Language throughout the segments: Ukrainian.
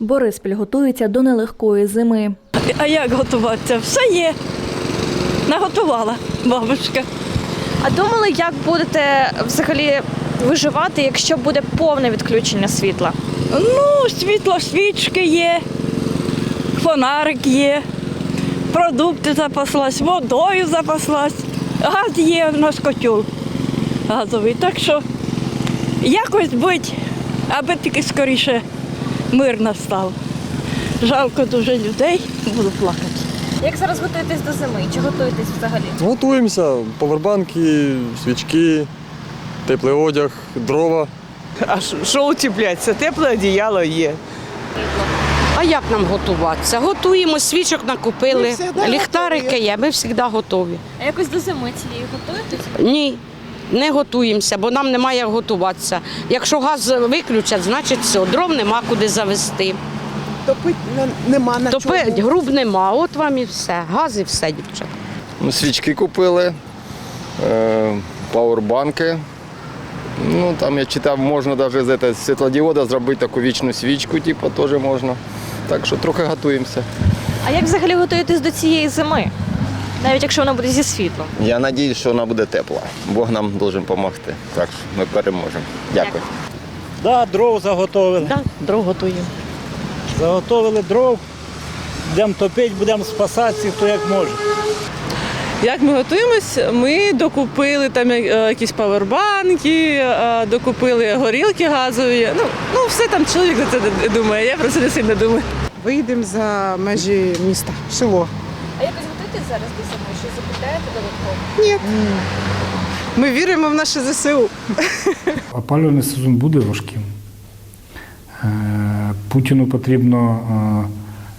Бориспіль готується до нелегкої зими. А як готуватися? Все є. Наготувала бабушка. А думали, як будете взагалі виживати, якщо буде повне відключення світла? Ну, світло, свічки є, фонарик є, продукти запаслась, водою запаслась, газ є у нас котел газовий. Так що якось будь, аби тільки скоріше мир настав. Жалко дуже людей, буду плакати. Як зараз готуєтесь до зими? Чи готуєтесь взагалі? Готуємося, повербанки, свічки, теплий одяг, дрова. А що- утепляться? Тепле одіяло є. А як нам готуватися? Готуємо, свічок накупили, ліхтарики є, ми завжди готові. А якось до зими цієї готуєтесь? Ні, не готуємося, бо нам немає як готуватися. Якщо газ виключать, значить все, дров нема куди завести. Топить нема на Топи груб нема, от вам і все. Газ і все, дівчата. Ну, Свічки купили, е, пауербанки. Ну, там я читав, можна навіть з этого світлодіода зробити таку вічну свічку, типу, теж можна. Так що трохи готуємося. А як взагалі готуєтесь до цієї зими? Навіть якщо вона буде зі світлом. Я сподіваюся, що вона буде тепла. Бог нам має допомогти. Так що ми переможемо. Дякую. Да, дров заготовили. Да, дров готуємо. Заготовили дров. Будемо топити, будемо спасатися, хто як може. Як ми готуємось? Ми докупили там е, якісь павербанки, е, докупили горілки газові. Ну, ну все там чоловік за це думає. Я про це не сильно думаю. Вийдемо за межі міста, село. А якось готуєтесь зараз до зими? Щось закупляєте додатково? Ми віримо в наше ЗСУ. Опалювальний сезон буде важким. Е, Путіну потрібно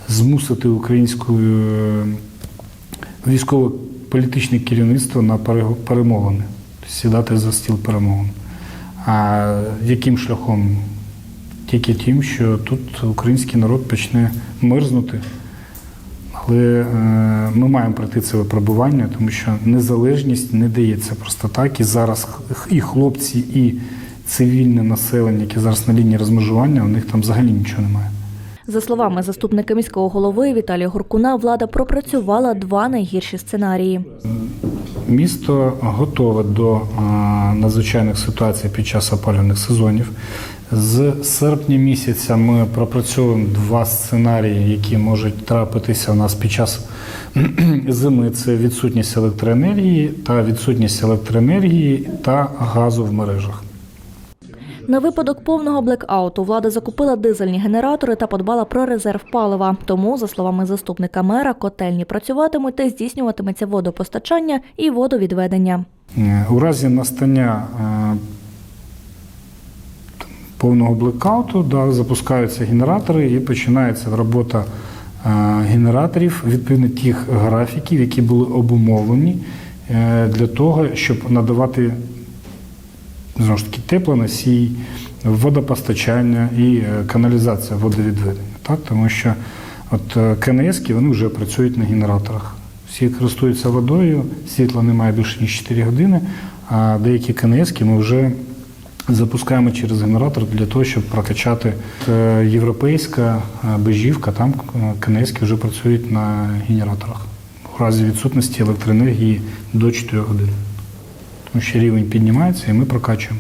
е, змусити українське е, військово-політичне керівництво на перемовини, тобто сідати за стіл перемовин. А яким шляхом? Тільки тим, що тут український народ почне мерзнути. Але е, ми маємо пройти це випробування, тому що незалежність не дається просто так. І зараз і хлопці, і цивільне населення, яке зараз на лінії розмежування, у них там взагалі нічого немає. За словами заступника міського голови Віталія Горкуна, влада пропрацювала два найгірші сценарії. Місто готове до е, надзвичайних ситуацій під час опалювальних сезонів. З серпня місяця ми пропрацьовуємо два сценарії, які можуть трапитися у нас під час зими. Це відсутність електроенергії та відсутність електроенергії та газу в мережах. На випадок повного блекауту влада закупила дизельні генератори та подбала про резерв палива. Тому, за словами заступника мера, котельні працюватимуть та здійснюватиметься водопостачання і водовідведення. Е, У разі настання е, повного блекауту да, запускаються генератори і починається робота е, генераторів відповідно тих графіків, які були обумовлені е, для того, щоб надавати знову ж таки теплоносій, водопостачання і е, каналізація водовідведення. Так? Тому що от е, КНС вони вже працюють на генераторах. Всі користуються водою, світла немає більше ніж 4 години, а деякі КНС ми вже запускаємо через генератор для того, щоб прокачати Е, європейська е, бежівка, там КНС вже працюють на генераторах у разі відсутності електроенергії до 4 годин. Тому що рівень піднімається і ми прокачуємо.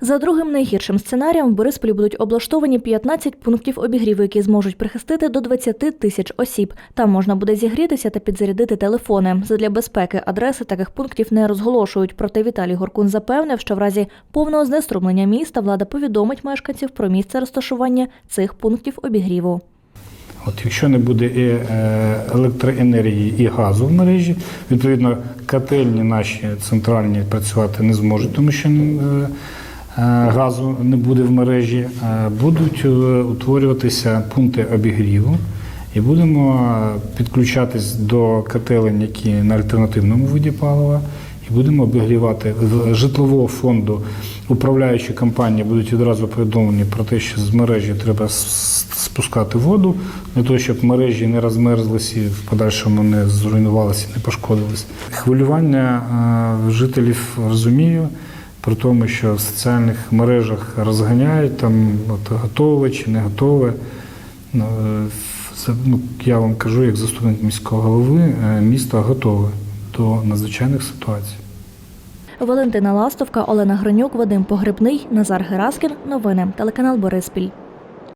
За другим найгіршим сценарієм в Борисполі будуть облаштовані 15 пунктів обігріву, які зможуть прихистити до 20 тисяч осіб. Там можна буде зігрітися та підзарядити телефони. Задля безпеки адреси таких пунктів не розголошують. Проте Віталій Горкун запевнив, що в разі повного знеструмлення міста влада повідомить мешканців про місце розташування цих пунктів обігріву. От якщо не буде і е, електроенергії і газу в мережі, відповідно котельні наші центральні працювати не зможуть, тому що е, е, газу не буде в мережі. Е, Будуть е, утворюватися пункти обігріву. І будемо е, підключатись до котелень, які на альтернативному виді палива, і будемо обігрівати з житлового фонду. Управляючі компанії будуть відразу повідомлені про те, що з мережі треба спускати воду для того, щоб мережі не розмерзлися і в подальшому не зруйнувалися, не пошкодились. Хвилювання е, жителів розумію. При тому, що в соціальних мережах розганяють там от готове чи не готове. е, це, ну, я вам кажу, як заступник міського голови, е, місто готове до надзвичайних ситуацій. Валентина Ластовка, Олена Гринюк, Вадим Погребний, Назар Гераскін. Новини. Телеканал Бориспіль.